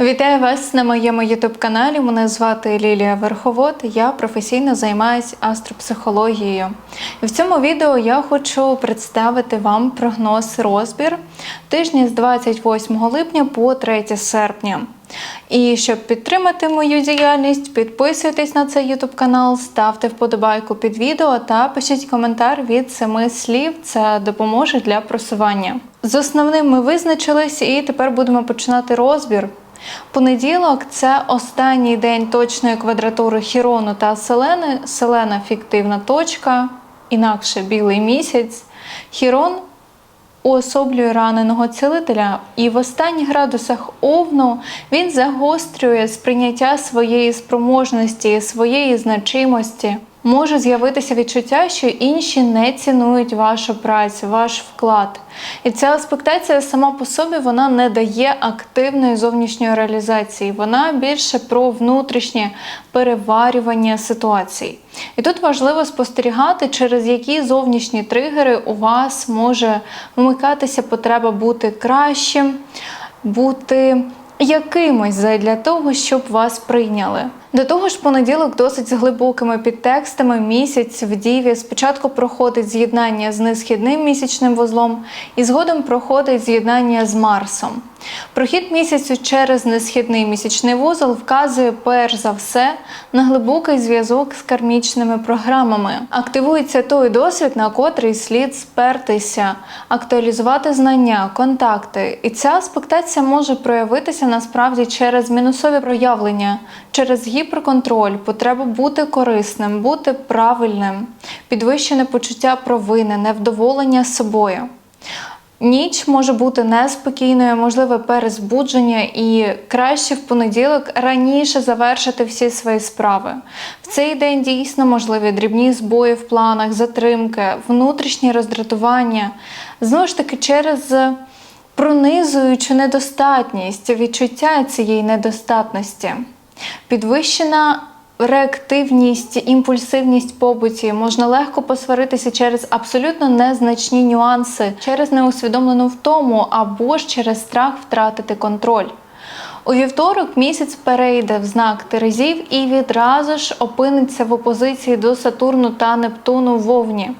Вітаю вас на моєму youtube каналі. Мене звати Лілія Верховод. Я професійно займаюся астропсихологією. І в цьому відео я хочу представити вам прогноз розбір тижні з 28 липня по 3 серпня. І щоб підтримати мою діяльність, підписуйтесь на цей YouTube канал, ставте вподобайку під відео та пишіть коментар від семи слів. Це допоможе для просування. З основним ми визначились, і тепер будемо починати розбір. Понеділок це останній день точної квадратури Хірону та Селени. Селена фіктивна точка, інакше білий місяць. Хірон уособлює раненого цілителя, і в останніх градусах овну він загострює сприйняття своєї спроможності, своєї значимості. Може з'явитися відчуття, що інші не цінують вашу працю, ваш вклад. І ця аспектація сама по собі вона не дає активної зовнішньої реалізації. Вона більше про внутрішнє переварювання ситуацій. І тут важливо спостерігати, через які зовнішні тригери у вас може вмикатися потреба бути кращим, бути якимось для того, щоб вас прийняли. До того ж, понеділок досить з глибокими підтекстами. Місяць в Діві спочатку проходить з'єднання з несхідним місячним вузлом, і згодом проходить з'єднання з Марсом. Прохід місяцю через несхідний місячний вузол вказує перш за все на глибокий зв'язок з кармічними програмами. Активується той досвід, на котрий слід спертися, актуалізувати знання, контакти. І ця аспектація може проявитися насправді через мінусові проявлення, через гіперконтроль, потребу бути корисним, бути правильним, підвищене почуття провини, невдоволення собою. Ніч може бути неспокійною, можливе перезбудження, і краще в понеділок раніше завершити всі свої справи. В цей день дійсно можливі дрібні збої в планах, затримки, внутрішні роздратування. Знову ж таки, через пронизуючу недостатність, відчуття цієї недостатності, підвищена реактивність, імпульсивність побуті можна легко посваритися через абсолютно незначні нюанси, через неусвідомлену втому або ж через страх втратити контроль. У вівторок місяць перейде в знак Терезів і відразу ж опиниться в опозиції до Сатурну та Нептуну в Овні.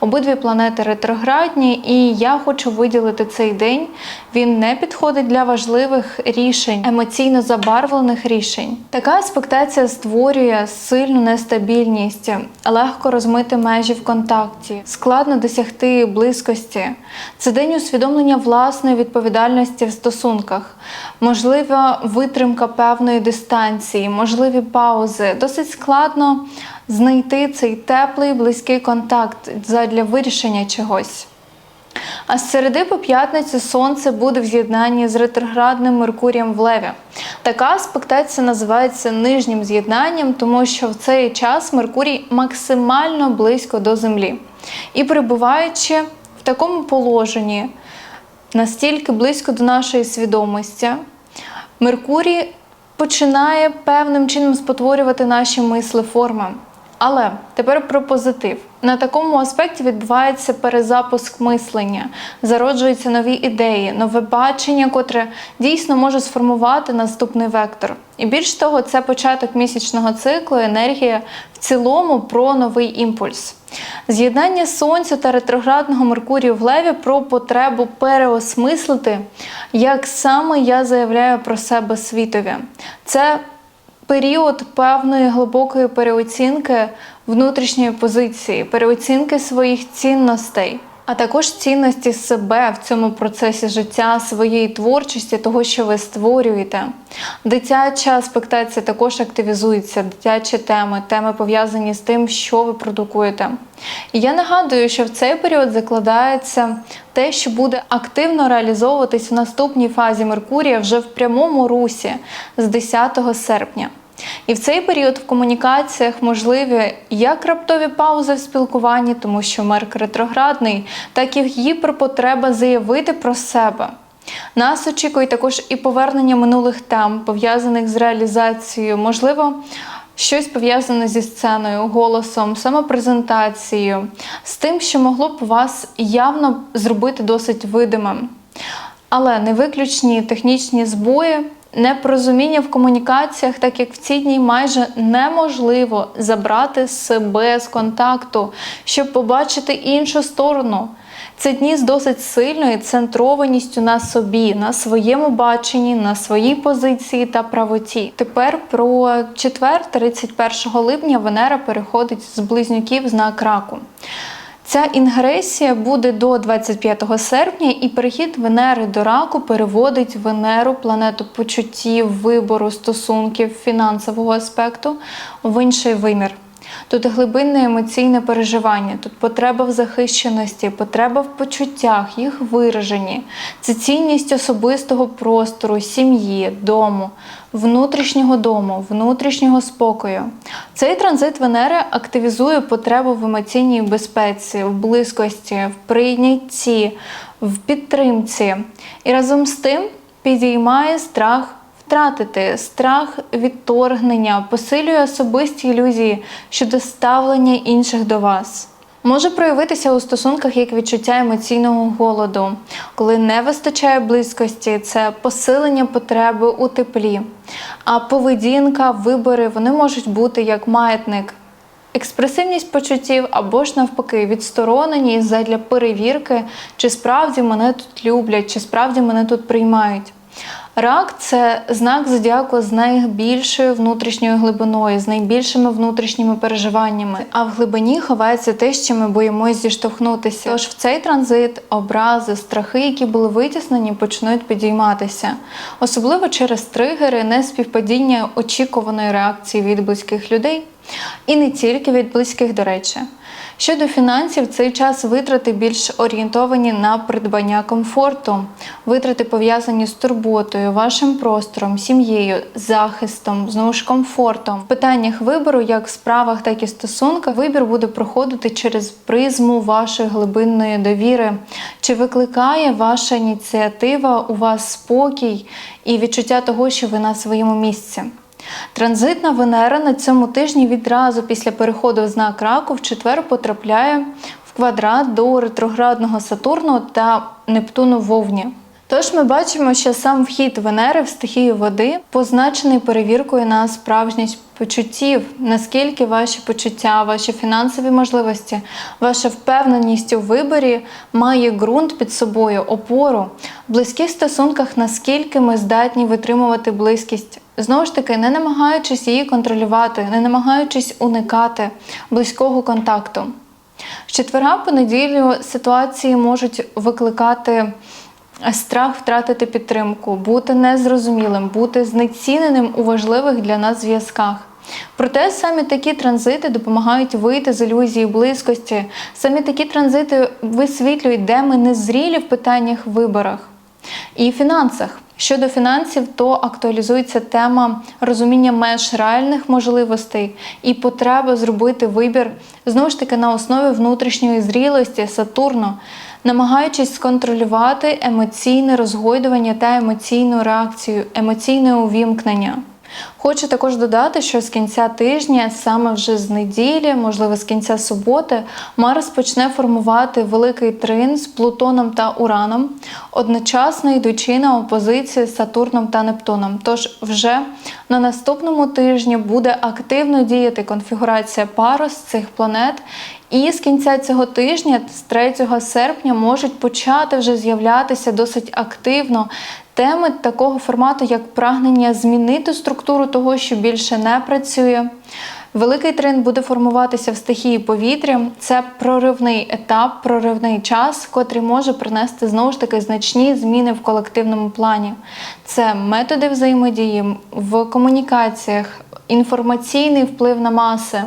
Обидві планети ретроградні, і я хочу виділити цей день. Він не підходить для важливих рішень, емоційно забарвлених рішень. Така аспектація створює сильну нестабільність, легко розмити межі в контакті, складно досягти близькості. Це день усвідомлення власної відповідальності в стосунках, витримка певної дистанції, можливі паузи. Досить складно знайти цей теплий близький контакт для вирішення чогось. А з середи по п'ятницю сонце буде в з'єднанні з ретроградним Меркурієм в Леві. Така аспектація називається нижнім з'єднанням, тому що в цей час Меркурій максимально близько до Землі. І перебуваючи в такому положенні, настільки близько до нашої свідомості, Меркурій починає певним чином спотворювати наші мисли форми. Але тепер про позитив. На такому аспекті відбувається перезапуск мислення, зароджуються нові ідеї, нове бачення, котре дійсно може сформувати наступний вектор. І більш того, це початок місячного циклу, енергія в цілому про новий імпульс. З'єднання Сонця та ретроградного Меркурію в Леві про потребу переосмислити, як саме я заявляю про себе світові. Це період певної глибокої переоцінки внутрішньої позиції, переоцінки своїх цінностей, а також цінності себе в цьому процесі життя, своєї творчості, того, що ви створюєте. Дитяча аспектація також активізується, дитячі теми, теми пов'язані з тим, що ви продукуєте. І я нагадую, що в цей період закладається те, що буде активно реалізовуватись в наступній фазі Меркурія вже в прямому русі з 10 серпня. І в цей період в комунікаціях можливі як раптові паузи в спілкуванні, тому що Мерк ретроградний, так і гіперпотреба заявити про себе. Нас очікує також і повернення минулих тем, пов'язаних з реалізацією, можливо, щось пов'язане зі сценою, голосом, самопрезентацією, з тим, що могло б вас явно зробити досить видимим. Але невиключні технічні збої непорозуміння в комунікаціях, так як в ці дні майже неможливо забрати себе з контакту, щоб побачити іншу сторону. Це дні з досить сильною центрованістю на собі, на своєму баченні, на своїй позиції та правоті. Тепер про четвер, 31 липня, Венера переходить з близнюків знак раку. Ця інгресія буде до 25 серпня, і перехід Венери до раку переводить Венеру, планету почуттів, вибору, стосунків, фінансового аспекту в інший вимір. Тут глибинне емоційне переживання, тут потреба в захищеності, потреба в почуттях, їх вираженні. Це цінність особистого простору, сім'ї, дому, внутрішнього дому, внутрішнього спокою. Цей транзит Венери активізує потребу в емоційній безпеці, в близькості, в прийнятті, в підтримці. І разом з тим підіймає страх втратити страх відторгнення, посилює особисті ілюзії щодо ставлення інших до вас. Може проявитися у стосунках як відчуття емоційного голоду, коли не вистачає близькості, це посилення потреби у теплі. А поведінка, вибори вони можуть бути як маятник, експресивність почуттів або ж навпаки відстороненість задля перевірки, чи справді мене тут люблять, чи справді мене тут приймають. Рак це знак зодіаку з найбільшою внутрішньою глибиною, з найбільшими внутрішніми переживаннями. А в глибині ховається те, що ми боїмось зіштовхнутися. Тож в цей транзит образи, страхи, які були витіснені, почнуть підійматися, особливо через тригери, неспівпадіння очікуваної реакції від близьких людей, і не тільки від близьких, до речі. Щодо фінансів, цей час витрати більш орієнтовані на придбання комфорту, витрати пов'язані з турботою, вашим простором, сім'єю, захистом, знову ж комфортом. В питаннях вибору, як в справах, так і стосунках, вибір буде проходити через призму вашої глибинної довіри. Чи викликає ваша ініціатива у вас спокій і відчуття того, що ви на своєму місці? Транзитна Венера на цьому тижні відразу після переходу в знак раку в четвер потрапляє в квадрат до ретроградного Сатурну та Нептуну в Овні. Тож ми бачимо, що сам вхід Венери в стихію води позначений перевіркою на справжність почуттів, наскільки ваші почуття, ваші фінансові можливості, ваша впевненість у виборі має ґрунт під собою, опору в близьких стосунках, наскільки ми здатні витримувати близькість. Знову ж таки, не намагаючись її контролювати, не намагаючись уникати близького контакту. З четверга по неділю ситуації можуть викликати страх втратити підтримку, бути незрозумілим, бути знеціненим у важливих для нас зв'язках. Проте саме такі транзити допомагають вийти з ілюзії близькості. Саме такі транзити висвітлюють, де ми незрілі в питаннях виборах і фінансах. Щодо фінансів, то актуалізується тема розуміння меж реальних можливостей і потреби зробити вибір знову ж таки на основі внутрішньої зрілості Сатурну, намагаючись сконтролювати емоційне розгойдування та емоційну реакцію, емоційне увімкнення. Хочу також додати, що з кінця тижня, саме вже з неділі, можливо, з кінця суботи, Марс почне формувати великий трин з Плутоном та Ураном, одночасно йдучи на опозиції з Сатурном та Нептуном. Тож вже на наступному тижні буде активно діяти конфігурація пару з цих планет. І з кінця цього тижня, з 3 серпня, можуть почати вже з'являтися досить активно теми такого формату, як прагнення змінити структуру того, що більше не працює. Великий тренд буде формуватися в стихії повітря. Це проривний етап, проривний час, котрий може принести знову ж таки значні зміни в колективному плані. Це методи взаємодії в комунікаціях, інформаційний вплив на маси.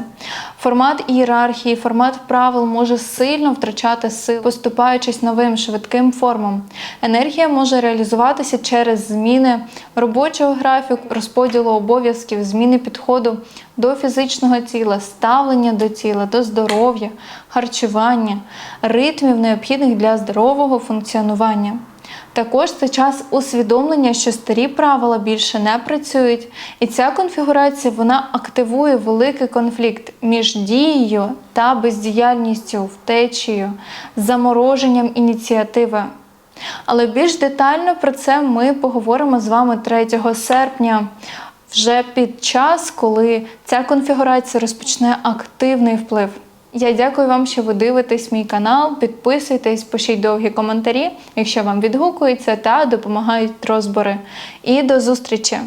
Формат ієрархії, формат правил може сильно втрачати сил, поступаючись новим швидким формам. Енергія може реалізуватися через зміни робочого графіку, розподілу обов'язків, зміни підходу до фізичного тіла, ставлення до тіла, до здоров'я, харчування, ритмів, необхідних для здорового функціонування. Також це час усвідомлення, що старі правила більше не працюють, і ця конфігурація вона активує великий конфлікт між дією та бездіяльністю, втечею, замороженням ініціативи. Але більш детально про це ми поговоримо з вами 3 серпня, вже під час, коли ця конфігурація розпочне активний вплив. Я дякую вам, що ви дивитесь мій канал. Підписуйтесь, пишіть довгі коментарі, якщо вам відгукується та допомагають розбори. І до зустрічі!